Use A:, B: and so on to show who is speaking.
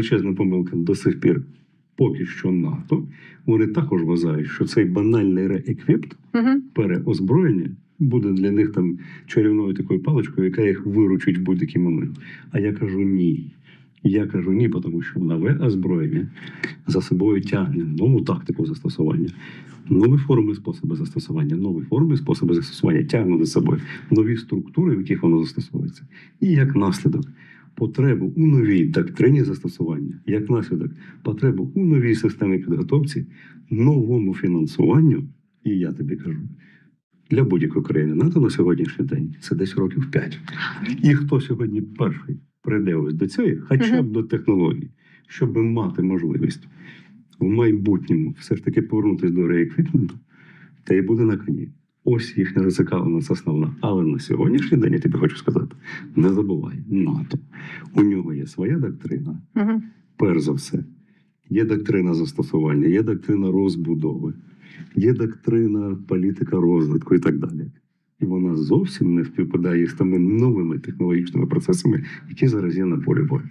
A: величезна помилка до сих пір. Поки що НАТО, вони також вважають, що цей банальний рееквіпт,
B: Угу.
A: переозброєння буде для них там чарівною такою паличкою, яка їх виручить в будь-який момент. А я кажу ні. Я кажу ні, тому що нове озброєння за собою тягне нову тактику застосування, нові форми способи застосування, нові форми способи застосування тягнуть за собою нові структури, в яких воно застосовується. І як наслідок потребу у новій доктрині застосування, як наслідок потребу у новій системі підготовці, новому фінансуванню, і я тобі кажу. Для будь-якої країни НАТО на сьогоднішній день це десь років 5. І хто сьогодні перший прийде ось до цієї, хоча б до технологій, щоб мати можливість в майбутньому все ж таки повернутися до рееквіпменту, та й буде на коні. Ось їхня зацікавленість основна. Але на сьогоднішній день я тобі хочу сказати: не забувай, НАТО. У нього є своя доктрина,
B: Угу.
A: перш за все. Є доктрина застосування, є доктрина розбудови, є доктрина політика розвитку і так далі. І вона зовсім не співпадає з тими новими технологічними процесами, які зараз є на полі бою.